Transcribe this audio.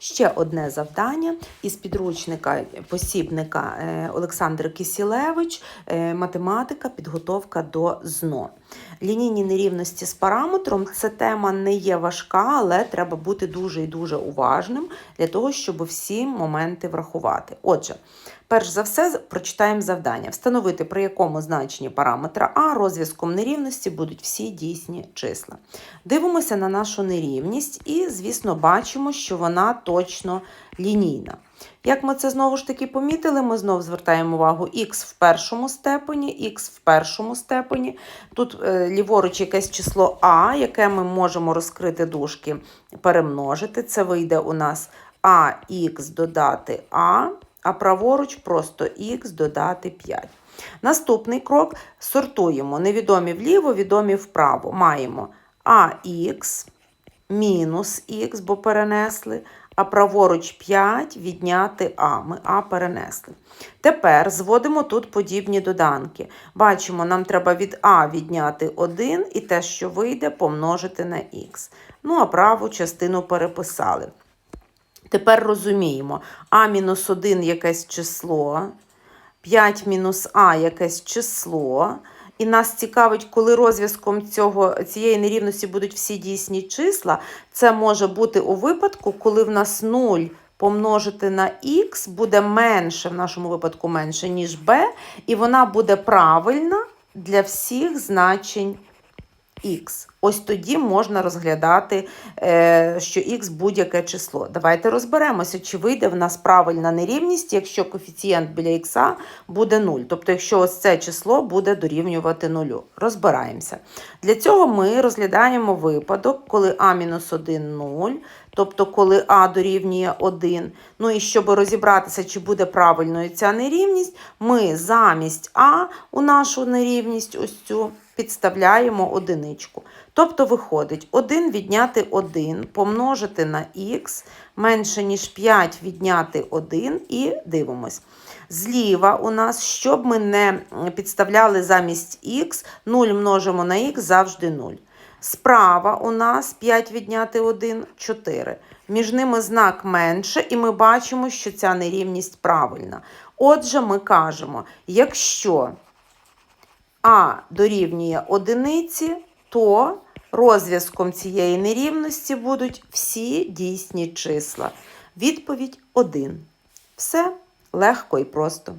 ще одне завдання із підручника посібника е, Олександр Кисілевич, е, математика, підготовка до ЗНО. Лінійні нерівності з параметром це тема не є важка, але треба бути дуже і дуже уважним для того, щоб всі моменти врахувати. Отже, перш за все, прочитаємо завдання: встановити, при якому значенні параметра А розв'язком нерівності будуть всі дійсні числа. Дивимося на нашу нерівність і, звісно, бачимо, що вона точно лінійна. Як ми це знову ж таки помітили, ми знову звертаємо увагу х в першому степені, х в першому степені. Тут е, ліворуч якесь число а, яке ми можемо розкрити дужки, перемножити. Це вийде у нас ах додати а, а праворуч просто х додати 5. Наступний крок сортуємо невідомі вліво, відомі вправо. Маємо ах мінус х, бо перенесли, а праворуч 5 відняти а. Ми а перенесли. Тепер зводимо тут подібні доданки. Бачимо, нам треба від а відняти 1 і те, що вийде, помножити на х. Ну, а праву частину переписали. Тепер розуміємо, а мінус 1 якесь число, 5 мінус а якесь число. І нас цікавить, коли розв'язком цього, цієї нерівності будуть всі дійсні числа, це може бути у випадку, коли в нас 0 помножити на х буде менше, в нашому випадку менше, ніж b, і вона буде правильна для всіх значень х. Ось тоді можна розглядати, е, що х будь-яке число. Давайте розберемося, чи вийде в нас правильна нерівність, якщо коефіцієнт біля х буде 0. Тобто, якщо ось це число буде дорівнювати 0. Розбираємося. Для цього ми розглядаємо випадок, коли а-1 0, тобто коли а дорівнює 1. Ну і щоб розібратися, чи буде правильною ця нерівність, ми замість а у нашу нерівність ось цю підставляємо одиничку. Тобто виходить 1 відняти 1 помножити на х менше, ніж 5 відняти 1 і дивимось. Зліва у нас, щоб ми не підставляли замість х, 0 множимо на х завжди 0. Справа у нас 5 відняти 1 4. Між ними знак менше, і ми бачимо, що ця нерівність правильна. Отже, ми кажемо, якщо а дорівнює одиниці, то розв'язком цієї нерівності будуть всі дійсні числа. Відповідь 1. Все легко і просто.